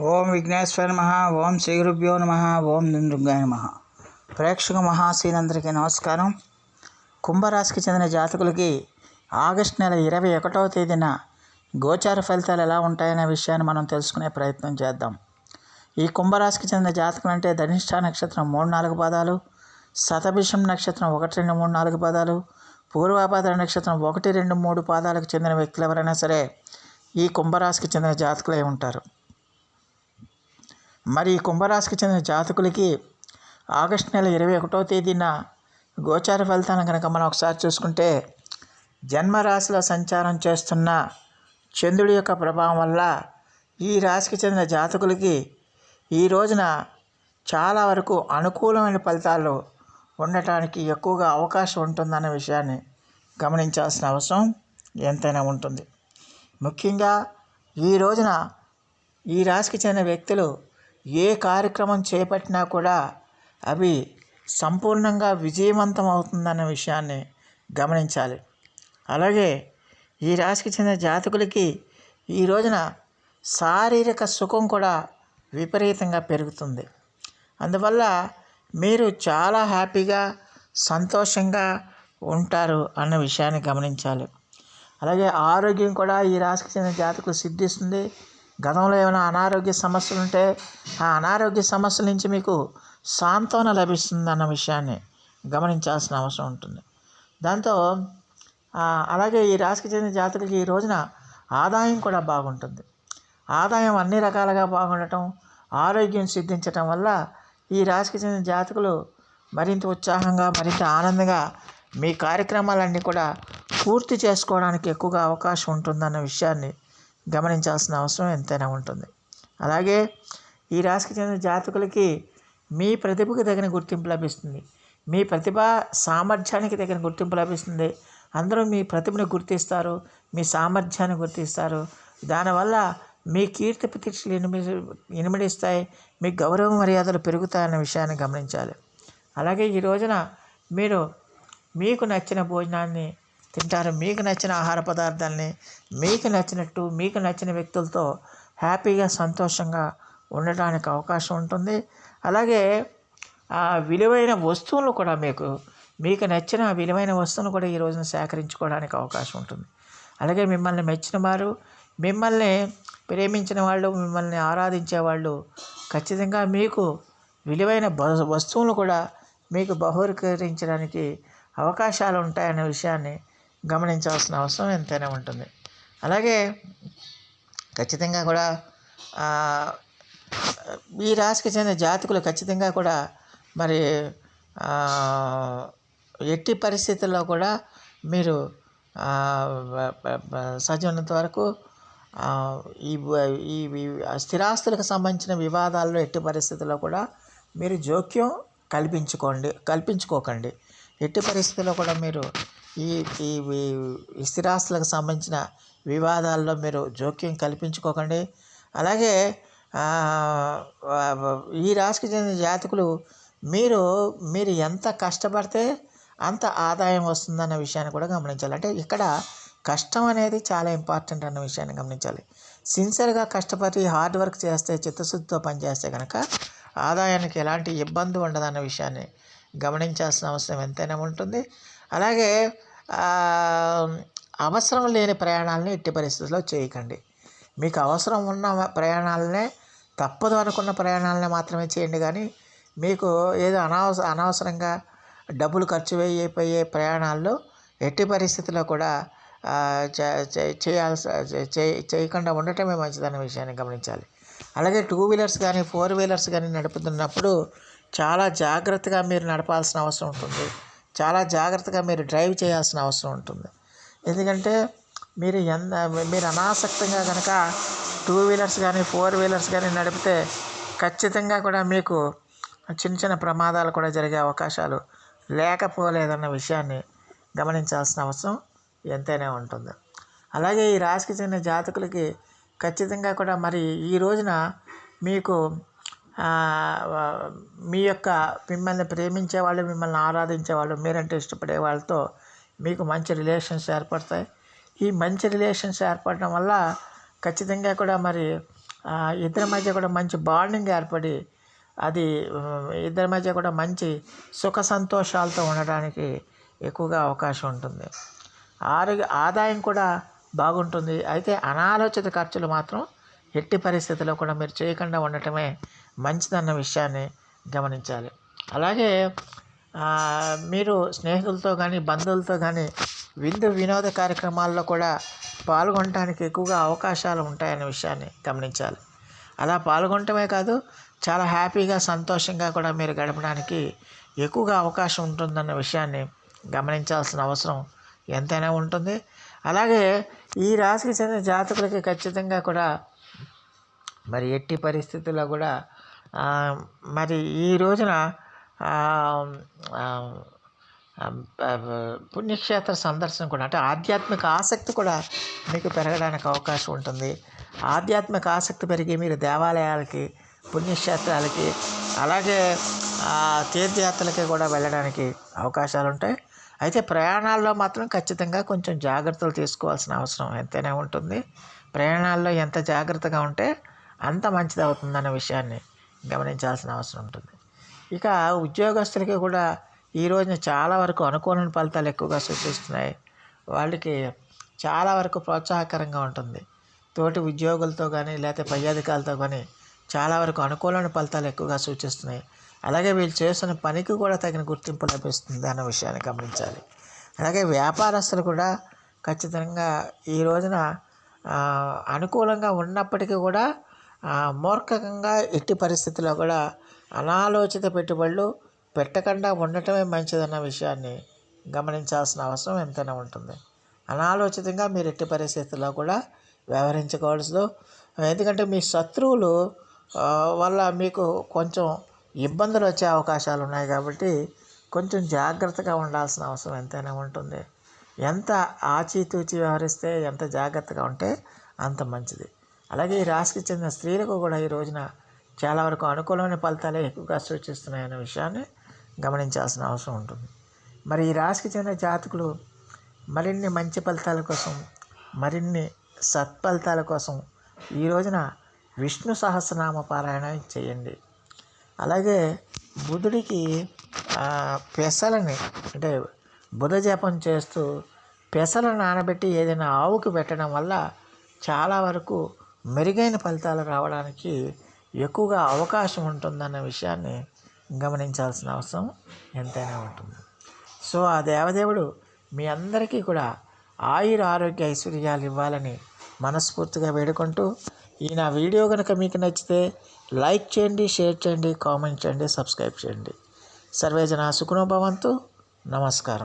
ఓం విఘ్నేశ్వర నమ ఓం శ్రీ గురుభ్యో నమ ఓం దుందుగాయ నమ. ప్రేక్షక మహాశీలందరికీ నమస్కారం. కుంభరాశికి చెందిన జాతకులకి ఆగస్టు నెల ఇరవై ఒకటవ తేదీన గోచార ఫలితాలు ఎలా ఉంటాయనే విషయాన్ని మనం తెలుసుకునే ప్రయత్నం చేద్దాం. ఈ కుంభరాశికి చెందిన జాతకులు అంటే ధనిష్ట నక్షత్రం మూడు నాలుగు పాదాలు శతభిషం నక్షత్రం ఒకటి రెండు మూడు నాలుగు పాదాలు పూర్వాపాద నక్షత్రం ఒకటి రెండు మూడు పాదాలకు చెందిన వ్యక్తులు ఎవరైనా సరే ఈ కుంభరాశికి చెందిన జాతకులై ఉంటారు. మరి కుంభరాశికి చెందిన జాతకులకి ఆగస్టు నెల ఇరవై ఒకటో తేదీన గోచార ఫలితాలను కనుక మనం ఒకసారి చూసుకుంటే జన్మరాశిలో సంచారం చేస్తున్న చంద్రుడి యొక్క ప్రభావం వల్ల ఈ రాశికి చెందిన జాతకులకి ఈ రోజున చాలా వరకు అనుకూలమైన ఫలితాలు ఉండటానికి ఎక్కువగా అవకాశం ఉంటుందన్న విషయాన్ని గమనించాల్సిన అవసరం ఎంతైనా ఉంటుంది. ముఖ్యంగా ఈ రోజున ఈ రాశికి చెందిన వ్యక్తులు ఏ కార్యక్రమం చేపట్టినా కూడా అవి సంపూర్ణంగా విజయవంతం అవుతుందన్న విషయాన్ని గమనించాలి. అలాగే ఈ రాశికి చెందిన జాతకులకి ఈ రోజున శారీరక సుఖం కూడా విపరీతంగా పెరుగుతుంది. అందువల్ల మీరు చాలా హ్యాపీగా సంతోషంగా ఉంటారు అన్న విషయాన్ని గమనించాలి. అలాగే ఆరోగ్యం కూడా ఈ రాశికి చెందిన జాతకులు సిద్ధిస్తుంది. గతంలో ఏమైనా అనారోగ్య సమస్యలు ఉంటే ఆ అనారోగ్య సమస్యల నుంచి మీకు సాంత్వన లభిస్తుంది అన్న విషయాన్ని గమనించాల్సిన అవసరం ఉంటుంది. దాంతో అలాగే ఈ రాశికి చెందిన జాతకులకి ఈ రోజున ఆదాయం కూడా బాగుంటుంది. ఆదాయం అన్ని రకాలుగా బాగుండటం ఆరోగ్యం సిద్ధించటం వల్ల ఈ రాశికి చెందిన జాతకులు మరింత ఉత్సాహంగా మరింత ఆనందంగా మీ కార్యక్రమాలన్నీ కూడా పూర్తి చేసుకోవడానికి ఎక్కువగా అవకాశం ఉంటుందన్న విషయాన్ని గమనించాల్సిన అవసరం ఎంతైనా ఉంటుంది. అలాగే ఈ రాశికి చెందిన జాతకులకి మీ ప్రతిభకు తగిన గుర్తింపు లభిస్తుంది. మీ ప్రతిభ సామర్థ్యానికి తగిన గుర్తింపు లభిస్తుంది. అందరూ మీ ప్రతిభను గుర్తిస్తారు మీ సామర్థ్యాన్ని గుర్తిస్తారు. దానివల్ల మీ కీర్తి ప్రతిష్టలు ఇనిమిడి ఇనిమిడిస్తాయి మీ గౌరవ మర్యాదలు పెరుగుతాయన్న విషయాన్ని గమనించాలి. అలాగే ఈ రోజున మీరు మీకు నచ్చిన భోజనాన్ని తింటారు. మీకు నచ్చిన ఆహార పదార్థాలని మీకు నచ్చినట్టు మీకు నచ్చిన వ్యక్తులతో హ్యాపీగా సంతోషంగా ఉండటానికి అవకాశం ఉంటుంది. అలాగే ఆ విలువైన వస్తువులు కూడా మీకు మీకు నచ్చిన విలువైన వస్తువులు కూడా ఈ రోజున సేకరించుకోవడానికి అవకాశం ఉంటుంది. అలాగే మిమ్మల్ని మెచ్చిన వారు మిమ్మల్ని ప్రేమించిన వాళ్ళు మిమ్మల్ని ఆరాధించే వాళ్ళు ఖచ్చితంగా మీకు విలువైన వస్తువులు కూడా మీకు బహుకరించడానికి అవకాశాలు ఉంటాయనే విషయాన్ని గమనించాల్సిన అవసరం ఎంతైనా ఉంటుంది. అలాగే ఖచ్చితంగా కూడా ఈ రాశికి చెందిన జాతకులు ఖచ్చితంగా కూడా మరి ఎట్టి పరిస్థితుల్లో కూడా మీరు సజీవనంత వరకు ఈ ఈ స్థిరాస్తులకు సంబంధించిన వివాదాల్లో ఎట్టి పరిస్థితుల్లో కూడా మీరు జోక్యం కల్పించుకోండి కల్పించుకోకండి. ఎట్టి పరిస్థితుల్లో కూడా మీరు ఈ ఈ స్థిరాస్తులకు సంబంధించిన వివాదాల్లో మీరు జోక్యం కల్పించుకోకండి. అలాగే ఈ రాశికి చెందిన జాతకులు మీరు మీరు ఎంత కష్టపడితే అంత ఆదాయం వస్తుందన్న విషయాన్ని కూడా గమనించాలి. అంటే ఇక్కడ కష్టం అనేది చాలా ఇంపార్టెంట్ అన్న విషయాన్ని గమనించాలి. సిన్సియర్గా కష్టపడి హార్డ్ వర్క్ చేస్తే చిత్తశుద్ధితో పనిచేస్తే కనుక ఆదాయానికి ఎలాంటి ఇబ్బంది ఉండదన్న విషయాన్ని గమనించాల్సిన అవసరం ఎంతైనా ఉంటుంది. అలాగే అవసరం లేని ప్రయాణాలని ఎట్టి పరిస్థితుల్లో చేయకండి. మీకు అవసరం ఉన్న ప్రయాణాలనే తప్పదు అనుకున్న ప్రయాణాలనే మాత్రమే చేయండి. కానీ మీకు ఏదో అనవస అనవసరంగా డబ్బులు ఖర్చు అయిపోయే ప్రయాణాల్లో ఎట్టి పరిస్థితుల్లో కూడా చేయాల్సి చేయకుండా ఉండటమే మంచిదన్న విషయాన్ని గమనించాలి. అలాగే టూ వీలర్స్ కానీ ఫోర్ వీలర్స్ కానీ నడుపుతున్నప్పుడు చాలా జాగ్రత్తగా మీరు నడపాల్సిన అవసరం ఉంటుంది. చాలా జాగ్రత్తగా మీరు డ్రైవ్ చేయాల్సిన అవసరం ఉంటుంది. ఎందుకంటే మీరు ఎంత మీరు అనాసక్తంగా కనుక టూ వీలర్స్ కానీ ఫోర్ వీలర్స్ కానీ నడిపితే ఖచ్చితంగా కూడా మీకు చిన్న చిన్న ప్రమాదాలు కూడా జరిగే అవకాశాలు లేకపోలేదన్న విషయాన్ని గమనించాల్సిన అవసరం ఎంతైనా ఉంటుంది. అలాగే ఈ రాశికి చెందిన జాతకులకి ఖచ్చితంగా కూడా మరి ఈ రోజున మీకు మీ యొక్క మిమ్మల్ని ప్రేమించే వాళ్ళు మిమ్మల్ని ఆరాధించే వాళ్ళు మీరంటే ఇష్టపడే వాళ్ళతో మీకు మంచి రిలేషన్స్ ఏర్పడతాయి. ఈ మంచి రిలేషన్స్ ఏర్పడడం వల్ల ఖచ్చితంగా కూడా మరి ఇద్దరి మధ్య కూడా మంచి బాండింగ్ ఏర్పడి అది ఇద్దరి మధ్య కూడా మంచి సుఖ సంతోషాలతో ఉండడానికి ఎక్కువగా అవకాశం ఉంటుంది. ఆరోగ్య ఆదాయం కూడా బాగుంటుంది. అయితే అనాలోచిత ఖర్చులు మాత్రం ఎట్టి పరిస్థితుల్లో కూడా మీరు చేయకుండా ఉండటమే మంచిదన్న విషయాన్ని గమనించాలి. అలాగే మీరు స్నేహితులతో కానీ బంధువులతో కానీ విందు వినోద కార్యక్రమాల్లో కూడా పాల్గొనడానికి ఎక్కువగా అవకాశాలు ఉంటాయనే విషయాన్ని గమనించాలి. అలా పాల్గొనటమే కాదు చాలా హ్యాపీగా సంతోషంగా కూడా మీరు గడపడానికి ఎక్కువగా అవకాశం ఉంటుందన్న విషయాన్ని గమనించాల్సిన అవసరం ఎంతైనా ఉంటుంది. అలాగే ఈ రాశికి చెందిన జాతకులకి ఖచ్చితంగా కూడా మరి ఎట్టి పరిస్థితుల్లో కూడా మరి ఈ రోజున పుణ్యక్షేత్ర సందర్శన కూడా అంటే ఆధ్యాత్మిక ఆసక్తి కూడా మీకు పెరగడానికి అవకాశం ఉంటుంది. ఆధ్యాత్మిక ఆసక్తి పెరిగి మీరు దేవాలయాలకి పుణ్యక్షేత్రాలకి అలాగే తీర్థయాత్రలకి కూడా వెళ్ళడానికి అవకాశాలు ఉంటాయి. అయితే ప్రయాణాల్లో మాత్రం ఖచ్చితంగా కొంచెం జాగ్రత్తలు తీసుకోవాల్సిన అవసరం ఎంతైనా ఉంటుంది. ప్రయాణాల్లో ఎంత జాగ్రత్తగా ఉంటే అంత మంచిది అవుతుందన్న విషయాన్ని గమనించాల్సిన అవసరం ఉంటుంది. ఇక ఉద్యోగస్తులకి కూడా ఈ రోజున చాలా వరకు అనుకూలమైన ఫలితాలు ఎక్కువగా సూచిస్తున్నాయి. వాళ్ళకి చాలా వరకు ప్రోత్సాహకరంగా ఉంటుంది. తోటి ఉద్యోగులతో కానీ లేకపోతే పై అధికారులతో కానీ చాలా వరకు అనుకూలమైన ఫలితాలు ఎక్కువగా సూచిస్తున్నాయి. అలాగే వీళ్ళు చేస్తున్న పనికి కూడా తగిన గుర్తింపు లభిస్తుంది అన్న విషయాన్ని గమనించాలి. అలాగే వ్యాపారస్తులు కూడా ఖచ్చితంగా ఈ రోజున అనుకూలంగా ఉన్నప్పటికీ కూడా మూర్ఖంగా ఎట్టి పరిస్థితుల్లో కూడా అనాలోచిత పెట్టుబడులు పెట్టకుండా ఉండటమే మంచిదన్న విషయాన్ని గమనించాల్సిన అవసరం ఎంతైనా ఉంటుంది. అనాలోచితంగా మీరు ఎట్టి పరిస్థితుల్లో కూడా వ్యవహరించకూడదు ఎందుకంటే మీ శత్రువులు వల్ల మీకు కొంచెం ఇబ్బందులు వచ్చే అవకాశాలు ఉన్నాయి కాబట్టి కొంచెం జాగ్రత్తగా ఉండాల్సిన అవసరం ఎంతైనా ఉంటుంది. ఎంత ఆచితూచి వ్యవహరిస్తే ఎంత జాగ్రత్తగా ఉంటే అంత మంచిది. అలాగే ఈ రాశికి చెందిన స్త్రీలకు కూడా ఈ రోజున చాలా వరకు అనుకూలమైన ఫలితాలే ఎక్కువగా సూచిస్తున్నాయనే విషయాన్ని గమనించాల్సిన అవసరం ఉంటుంది. మరి ఈ రాశికి చెందిన జాతకులు మరిన్ని మంచి ఫలితాల కోసం మరిన్ని సత్ఫలితాల కోసం ఈ రోజున విష్ణు సహస్రనామ పారాయణ చేయండి. అలాగే బుధుడికి పెసలని అంటే బుధ జపం చేస్తూ పెసలు నానబెట్టి ఏదైనా ఆవుకు పెట్టడం వల్ల చాలా వరకు మెరుగైన ఫలితాలు రావడానికి ఎక్కువగా అవకాశం ఉంటుందన్న విషయాన్ని గమనించాల్సిన అవసరం ఎంతైనా ఉంటుంది. సో ఆ దేవదేవుడు మీ అందరికీ కూడా ఆయుర ఆరోగ్య ఐశ్వర్యాలు ఇవ్వాలని మనస్ఫూర్తిగా వేడుకుంటూ ఈ నా వీడియో కనుక మీకు నచ్చితే లైక్ చేయండి షేర్ చేయండి కామెంట్ చేయండి సబ్స్క్రైబ్ చేయండి. సర్వేజన సుఖనోభవంతు నమస్కారం.